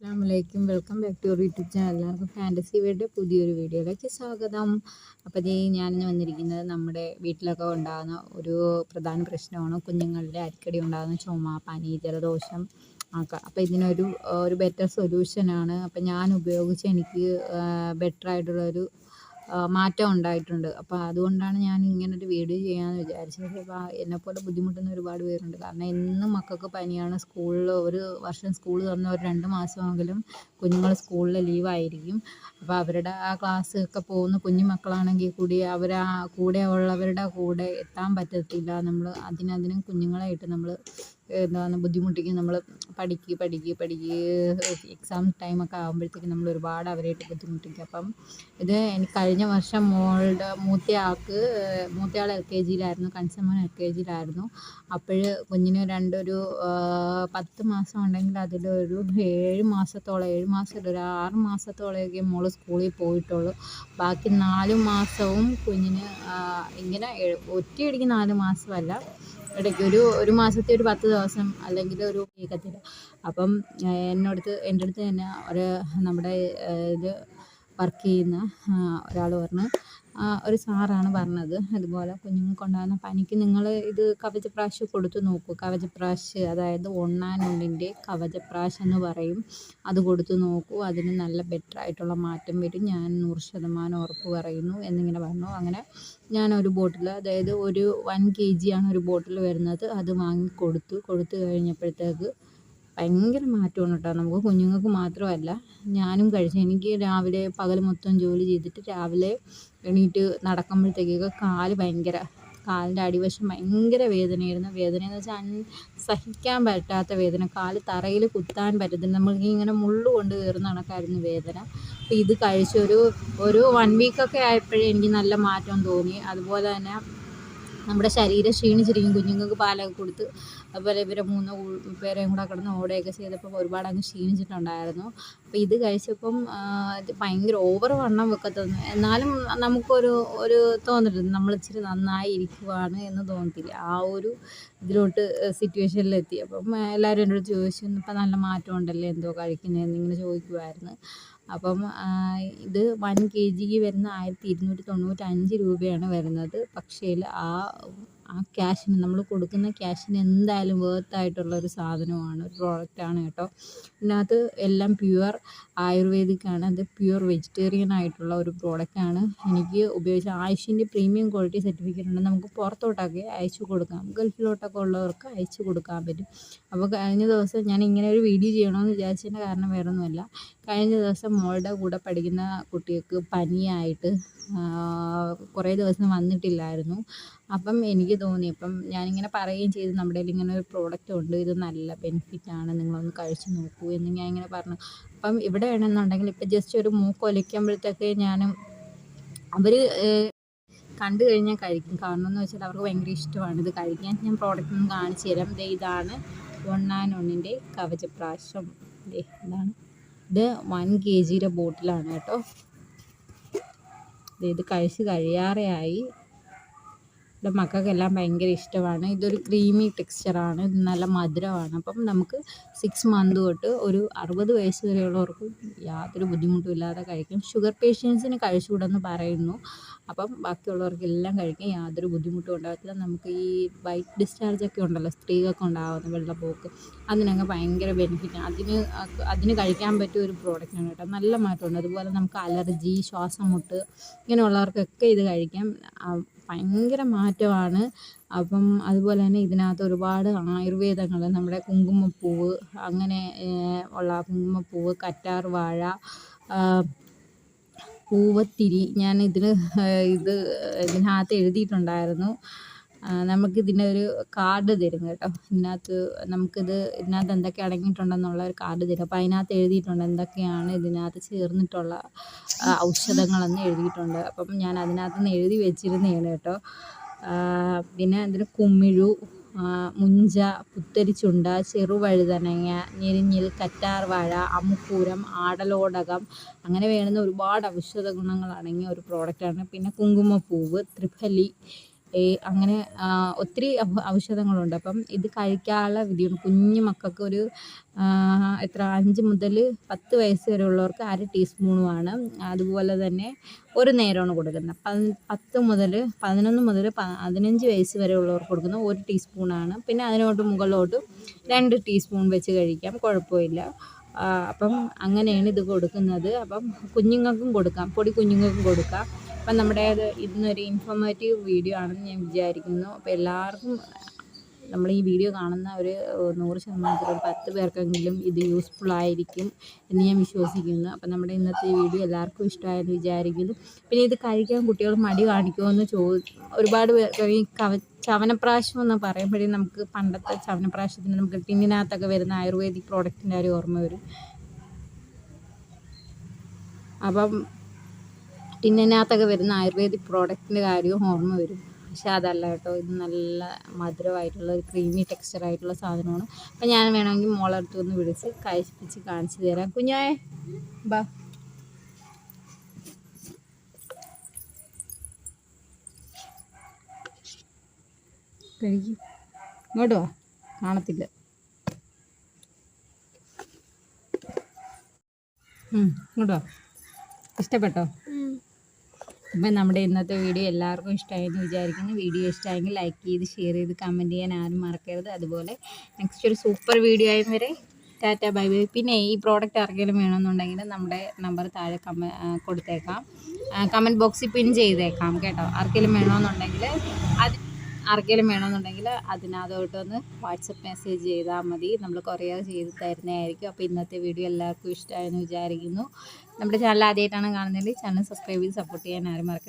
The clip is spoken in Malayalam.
അസ്സാമലൈക്കും welcome back to YouTube channel. എല്ലാവർക്കും ഫാന്റസി വേയുടെ പുതിയൊരു വീഡിയോയിലേക്ക് സ്വാഗതം. അപ്പോൾ ഇതേ ഞാനിന്ന് വന്നിരിക്കുന്നത് നമ്മുടെ വീട്ടിലൊക്കെ ഉണ്ടാകുന്ന ഒരു പ്രധാന പ്രശ്നമാണ്. കുഞ്ഞുങ്ങളുടെ അരിക്കടി ഉണ്ടാകുന്ന ചുമ പനി ജലദോഷം ഒക്കെ. അപ്പോൾ ഇതിനൊരു ഒരു ബെറ്റർ സൊല്യൂഷനാണ് അപ്പോൾ ഞാൻ ഉപയോഗിച്ച് എനിക്ക് ബെറ്റർ ആയിട്ടുള്ളൊരു മാറ്റം ഉണ്ടായിട്ടുണ്ട്. അപ്പോൾ അതുകൊണ്ടാണ് ഞാൻ ഇങ്ങനൊരു വീഡിയോ ചെയ്യാമെന്ന് വിചാരിച്ചത്. അപ്പോൾ എന്നെപ്പോലെ ബുദ്ധിമുട്ടുന്ന ഒരുപാട് പേരുണ്ട്. കാരണം എന്നും മക്കൾക്ക് പനിയാണ്. സ്കൂളിൽ ഒരു വർഷം സ്കൂൾ തുറന്ന ഒരു രണ്ട് മാസമെങ്കിലും കുഞ്ഞുങ്ങൾ സ്കൂളിൽ ലീവായിരിക്കും. അപ്പോൾ അവരുടെ ആ ക്ലാസ് ഒക്കെ പോകുന്ന കുഞ്ഞു മക്കളാണെങ്കിൽ കൂടി അവർ ആ കൂടെ ഉള്ളവരുടെ കൂടെ എത്താൻ പറ്റത്തില്ല. നമ്മൾ അതിനതിനും കുഞ്ഞുങ്ങളായിട്ട് നമ്മൾ എന്താണ് ബുദ്ധിമുട്ടിക്കും. നമ്മൾ പഠിക്ക് പഠിക്ക് പഠിക്ക് എക്സാം ടൈമൊക്കെ ആകുമ്പോഴത്തേക്കും നമ്മൾ ഒരുപാട് അവരായിട്ട് ബുദ്ധിമുട്ടിക്കും. അപ്പം ഇത് എനിക്ക് കഴിഞ്ഞ വർഷം മോളുടെ മൂത്തയാൾക്ക് മൂത്തയാൾ എൽ കെ ജിയിലായിരുന്നു കൺസമ്മൻ എൽ കെ ജിയിലായിരുന്നു. അപ്പോൾ കുഞ്ഞിന് രണ്ടൊരു പത്ത് മാസം ഉണ്ടെങ്കിൽ അതിലൊരു ഏഴ് മാസത്തോളം ഏഴ് മാസം ഒരു ആറ് മാസത്തോളമൊക്കെ മോൾ സ്കൂളിൽ പോയിട്ടുള്ളൂ. ബാക്കി നാല് മാസവും കുഞ്ഞിന് ഇങ്ങനെ ഒറ്റയടിക്ക് നാല് മാസമല്ല. ഇടയ്ക്ക് ഒരു ഒരു മാസത്തെ ഒരു പത്ത് ദിവസം അല്ലെങ്കിൽ ഒരു കേൾക്കത്തില്ല അപ്പം എന്നോടത്ത് എന്റെ അടുത്ത് തന്നെ ഒരു നമ്മുടെ ഇത് വർക്ക് ചെയ്യുന്ന ഒരാൾ പറഞ്ഞു ഒരു സാറാണ് പറഞ്ഞത്. അതുപോലെ കുഞ്ഞുങ്ങൾക്കുണ്ടാകുന്ന പനിക്ക് നിങ്ങൾ ഇത് കവചപ്രാശ് കൊടുത്തു നോക്കൂ. കവചപ്രാശ് അതായത് ഒണ്ണാനുള്ളിന്റെ കവചപ്രാശ് എന്ന് പറയും. അത് കൊടുത്തു നോക്കൂ. അതിന് നല്ല ബെറ്റർ ആയിട്ടുള്ള മാറ്റം വരും. ഞാൻ നൂറ് ശതമാനം ഉറപ്പ് പറയുന്നു എന്നിങ്ങനെ പറഞ്ഞു. അങ്ങനെ ഞാൻ ഒരു ബോട്ടിൽ അതായത് ഒരു വൺ കെ ജിയാണ് ഒരു ബോട്ടിൽ വരുന്നത്. അത് വാങ്ങി കൊടുത്തു. കൊടുത്തു കഴിഞ്ഞപ്പോഴത്തേക്ക് ഭയങ്കര മാറ്റമാണ് കേട്ടോ. നമുക്ക് കുഞ്ഞുങ്ങൾക്ക് മാത്രമല്ല ഞാനും കഴിച്ചു. എനിക്ക് രാവിലെ പകൽ മൊത്തം ജോലി ചെയ്തിട്ട് രാവിലെ എണീറ്റ് നടക്കുമ്പോഴത്തേക്കൊക്കെ കാൽ ഭയങ്കര കാലിന്റെ അടിവശം ഭയങ്കര വേദനയായിരുന്നു. വേദന എന്ന് വെച്ചാൽ സഹിക്കാൻ പറ്റാത്ത വേദന. കാൽ തറയിൽ കുത്താൻ പറ്റത്തില്ല. നമ്മൾക്ക് ഇങ്ങനെ മുള്ള് കൊണ്ട് കയറുന്ന കണക്കായിരുന്നു വേദന. അപ്പോൾ ഇത് കഴിച്ചൊരു ഒരു വൺ വീക്കൊക്കെ ആയപ്പോഴേ എനിക്ക് നല്ല മാറ്റം തോന്നി. അതുപോലെ തന്നെ നമ്മുടെ ശരീരം ക്ഷീണിച്ചിരിക്കും. കുഞ്ഞുങ്ങൾക്ക് പാലൊക്കെ കൊടുത്ത് അതുപോലെ ഇവരെ മൂന്ന് പേരെയും കൂടെ കിടന്ന് ഓടുകയൊക്കെ ചെയ്തപ്പോൾ ഒരുപാട് അങ്ങ് ക്ഷീണിച്ചിട്ടുണ്ടായിരുന്നു. അപ്പോൾ ഇത് കഴിച്ചപ്പം ഭയങ്കര ഓവർ വണ്ണം വെക്കത്തുന്നു എന്നാലും നമുക്കൊരു ഒരു തോന്നിട്ടുണ്ട് നമ്മൾ ഇച്ചിരി നന്നായി ഇരിക്കുവാണ് എന്ന് തോന്നത്തില്ല. ആ ഒരു ഇതിലോട്ട് സിറ്റുവേഷനിലെത്തി അപ്പം എല്ലാവരും എന്നോട് ചോദിച്ചു ഇപ്പം നല്ല മാറ്റം ഉണ്ടല്ലേ? എന്തോ കഴിക്കുന്നതെന്ന് ഇങ്ങനെ ചോദിക്കുമായിരുന്നു അപ്പം ഇത് വൺ കെ ജിക്ക് വരുന്ന ആയിരത്തി ഇരുന്നൂറ്റി തൊണ്ണൂറ്റഞ്ച് രൂപയാണ് വരുന്നത്. പക്ഷേ ആ ആ ക്യാഷിന് നമ്മൾ കൊടുക്കുന്ന ക്യാഷിന് എന്തായാലും വേർത്ത് ആയിട്ടുള്ള ഒരു സാധനമാണ് ഒരു പ്രോഡക്റ്റാണ് കേട്ടോ. ഇതിനകത്ത് എല്ലാം പ്യുവർ ആയുർവേദിക്കാണ് അത് പ്യുവർ വെജിറ്റേറിയൻ ആയിട്ടുള്ള ഒരു പ്രോഡക്റ്റാണ് എനിക്ക് ഉപയോഗിച്ച ആയുഷിന്റെ പ്രീമിയം ക്വാളിറ്റി സർട്ടിഫിക്കറ്റ് ഉണ്ട്. നമുക്ക് പുറത്തോട്ടൊക്കെ അയച്ചു കൊടുക്കാം. ഗൾഫിലോട്ടൊക്കെ ഉള്ളവർക്ക് അയച്ചു കൊടുക്കാൻ പറ്റും. അപ്പോൾ കഴിഞ്ഞ ദിവസം ഞാൻ ഇങ്ങനെ ഒരു വീഡിയോ ചെയ്യണമെന്ന് വിചാരിച്ചതിന്റെ കാരണം വേറെ ഒന്നുമല്ല കഴിഞ്ഞ ദിവസം മോളുടെ കൂടെ പഠിക്കുന്ന കുട്ടികൾക്ക് പനിയായിട്ട് കുറേ ദിവസം വന്നിട്ടില്ലായിരുന്നു. അപ്പം എനിക്ക് തോന്നി അപ്പം ഞാനിങ്ങനെ പറയുകയും ചെയ്തു നമ്മുടെ ഇങ്ങനെ ഒരു പ്രോഡക്റ്റ് ഉണ്ട് ഇത് നല്ല ബെനിഫിറ്റാണ് നിങ്ങളൊന്ന് കഴിച്ച് നോക്കൂ എന്ന് ഞാൻ ഇങ്ങനെ പറഞ്ഞു. അപ്പം ഇവിടെ വേണമെന്നുണ്ടെങ്കിൽ ഇപ്പം ജസ്റ്റ് ഒരു മൂക്ക് ഒലിക്കുമ്പോഴത്തേക്ക് ഞാൻ അവർ കണ്ടു കഴിഞ്ഞാൽ കഴിക്കും. കാരണം എന്ന് വെച്ചാൽ അവർക്ക് ഭയങ്കര ഇഷ്ടമാണ് ഇത് കഴിക്കാൻ. ഞാൻ പ്രോഡക്റ്റ് ഒന്ന് കാണിച്ചു തരാം. ഇതാണ് ഒണ്ണാനൊന്നിന്റെ കവചപ്രാശം ദേ ഇതാണ്. ഇത് വൺ കെ ജിയുടെ ബോട്ടിലാണ് കേട്ടോ. ഇത് കഴിച്ച് കഴിയാറെയായി. ഇവിടെ മക്കൾക്കെല്ലാം ഭയങ്കര ഇഷ്ടമാണ്. ഇതൊരു ക്രീമി ടെക്സ്ചറാണ് നല്ല മധുരമാണ്. അപ്പം നമുക്ക് സിക്സ് മന്ത് തൊട്ട് ഒരു അറുപത് വയസ്സ് വരെയുള്ളവർക്ക് യാതൊരു ബുദ്ധിമുട്ടും ഇല്ലാതെ കഴിക്കും. ഷുഗർ പേഷ്യൻസിന് കഴിച്ചുകൂടെന്ന് പറയുന്നു. അപ്പം ബാക്കിയുള്ളവർക്കെല്ലാം കഴിക്കാൻ യാതൊരു ബുദ്ധിമുട്ടും ഉണ്ടാകത്തില്ല. നമുക്ക് ഈ വൈറ്റ് ഡിസ്ചാർജ് ഒക്കെ ഉണ്ടല്ലോ സ്ത്രീകൾക്ക് ഉണ്ടാകുന്ന വെള്ളപ്പോക്ക് അതിനൊക്കെ ഭയങ്കര ബെനിഫിറ്റാണ് അതിന് അതിന് കഴിക്കാൻ പറ്റിയ ഒരു പ്രോഡക്റ്റാണ് കേട്ടോ. നല്ല മാറ്റമുണ്ട്. അതുപോലെ നമുക്ക് അലർജി ശ്വാസം മുട്ട് ഇങ്ങനെയുള്ളവർക്കൊക്കെ ഇത് കഴിക്കാം. ഭയങ്കര മാറ്റമാണ്. അപ്പം അതുപോലെ തന്നെ ഇതിനകത്ത് ഒരുപാട് ആയുർവേദങ്ങൾ നമ്മുടെ കുങ്കുമപ്പൂവ് അങ്ങനെ ഉള്ള കുങ്കുമപ്പൂവ് കറ്റാർ വാഴ പൂവത്തിരി ഞാൻ ഇതിന് ഇത് ഇതിനകത്ത് എഴുതിയിട്ടുണ്ടായിരുന്നു. നമുക്കിതിന്റെ ഒരു കാർഡ് തരും കേട്ടോ. ഇതിനകത്ത് നമുക്കിത് ഇതിനകത്ത് എന്തൊക്കെ അടങ്ങിയിട്ടുണ്ടെന്നുള്ള ഒരു കാർഡ് തരും. അപ്പോൾ അതിനകത്ത് എഴുതിയിട്ടുണ്ട് എന്തൊക്കെയാണ് ഇതിനകത്ത് ചേർന്നിട്ടുള്ള ഔഷധങ്ങളെന്ന് എഴുതിയിട്ടുണ്ട്. അപ്പം ഞാൻ അതിനകത്ത് നിന്ന് എഴുതി വെച്ചിരുന്നതാണ് കേട്ടോ. പിന്നെ അതിന് കുമ്മിഴു മുഞ്ച പുത്തരിച്ചുണ്ട ചെറുവഴുതനങ്ങ ഞെരിഞ്ഞിൽ കറ്റാർവാഴ അമുക്കൂരം ആടലോടകം അങ്ങനെ വേണ്ടുന്ന ഒരുപാട് ഔഷധ ഗുണങ്ങൾ ഒരു പ്രോഡക്റ്റാണ് പിന്നെ കുങ്കുമപ്പൂവ് ത്രിഫലി ഈ അങ്ങനെ ഒത്തിരി ഔഷധങ്ങളുണ്ട്. അപ്പം ഇത് കഴിക്കാനുള്ള വിധിയുണ്ട്. കുഞ്ഞു മക്കൾക്ക് ഒരു എത്ര അഞ്ച് മുതൽ പത്ത് വയസ്സ് വരെ ഉള്ളവർക്ക് അര ടീസ്പൂണുമാണ്. അതുപോലെ തന്നെ ഒരു നേരമാണ് കൊടുക്കുന്നത്. പതി- പത്ത് മുതൽ പതിനൊന്ന് മുതൽ പതിനഞ്ച് വയസ്സ് വരെ ഉള്ളവർക്ക് കൊടുക്കുന്ന ഒരു ടീസ്പൂണാണ്. പിന്നെ അതിനോട്ട് മുകളിലോട്ട് രണ്ട് ടീസ്പൂൺ വെച്ച് കഴിക്കാം. കുഴപ്പമില്ല. അപ്പം അങ്ങനെയാണ് ഇത് കൊടുക്കുന്നത്. അപ്പം കുഞ്ഞുങ്ങൾക്കും കൊടുക്കാം. പൊടി കുഞ്ഞുങ്ങൾക്കും കൊടുക്കാം. അപ്പം നമ്മുടെ അത് ഇന്നൊരു ഇൻഫോർമേറ്റീവ് വീഡിയോ ആണെന്ന് ഞാൻ വിചാരിക്കുന്നു. അപ്പോൾ എല്ലാവർക്കും നമ്മൾ ഈ വീഡിയോ കാണുന്ന ഒരു നൂറ് ശതമാനത്തിൽ ഒരു പത്ത് പേർക്കെങ്കിലും ഇത് യൂസ്ഫുൾ ആയിരിക്കും എന്ന് ഞാൻ വിശ്വസിക്കുന്നു. അപ്പം നമ്മുടെ ഇന്നത്തെ വീഡിയോ എല്ലാവർക്കും ഇഷ്ടമായെന്ന് വിചാരിക്കുന്നു. പിന്നെ ഇത് കഴിക്കാൻ കുട്ടികൾ മടി കാണിക്കുമെന്ന് ചോ ഒരുപാട് പേർ ഈ കവ ചവനപ്രാശം എന്ന് പറയുമ്പോഴേ നമുക്ക് പണ്ടത്തെ ചവനപ്രാശത്തിന് നമുക്ക് ടിന്നിനകത്തൊക്കെ വരുന്ന ആയുർവേദിക് പ്രോഡക്റ്റിന്റെ ഒരു ഓർമ്മ വരും. അപ്പം ടിന്നിനകത്തൊക്കെ വരുന്ന ആയുർവേദിക് പ്രോഡക്റ്റിന്റെ കാര്യവും ഓർമ്മ വരും. പക്ഷേ അതല്ല കേട്ടോ ഇത് നല്ല മധുരമായിട്ടുള്ള ഒരു ക്രീമി ടെക്സ്ചർ ആയിട്ടുള്ള സാധനമാണ്. അപ്പം ഞാൻ വേണമെങ്കിൽ മോളടുത്ത് ഒന്ന് വിളിച്ച് കഴിപ്പിച്ച് കാണിച്ചു തരാം. കുഞ്ഞായ ബാ. കഴിക്കും. ഇങ്ങോട്ട് വാ. കാണത്തില്ല. ഇങ്ങോട്ട് വാ. ഇഷ്ടപ്പെട്ടോ? അപ്പം നമ്മുടെ ഇന്നത്തെ വീഡിയോ എല്ലാവർക്കും ഇഷ്ടമായെന്ന് വിചാരിക്കുന്നു. വീഡിയോ ഇഷ്ടമായെങ്കിൽ ലൈക്ക് ചെയ്ത് ഷെയർ ചെയ്ത് കമന്റ് ചെയ്യാൻ ആരും മറക്കരുത്. അതുപോലെ നെക്സ്റ്റ് ഒരു സൂപ്പർ വീഡിയോ ആയും വരെ. ടാറ്റ ബൈ ബൈ പിന്നെ ഈ പ്രോഡക്റ്റ് ആർക്കെങ്കിലും വേണമെന്നുണ്ടെങ്കിൽ നമ്മുടെ നമ്പർ താഴെ കമ കൊടുത്തേക്കാം. കമന്റ് ബോക്സിൽ പിൻ ചെയ്തേക്കാം കേട്ടോ. ആർക്കെങ്കിലും വേണമെന്നുണ്ടെങ്കിൽ അത് ആർക്കെങ്കിലും വേണമെന്നുണ്ടെങ്കിൽ അതിനകത്തോട്ടൊന്ന് വാട്സപ്പ് മെസ്സേജ് ചെയ്താൽ മതി. നമ്മൾ കൊറിയർ ചെയ്ത് തരുന്നതായിരിക്കും. അപ്പോൾ ഇന്നത്തെ വീഡിയോ എല്ലാവർക്കും ഇഷ്ടമായെന്ന് വിചാരിക്കുന്നു. നമ്മുടെ ചാനൽ ആദ്യമായിട്ടാണ് കാണുന്നതെങ്കിൽ ചാനൽ സബ്സ്ക്രൈബ് ചെയ്ത് സപ്പോർട്ട് ചെയ്യാൻ ആരും മറക്കരുത്.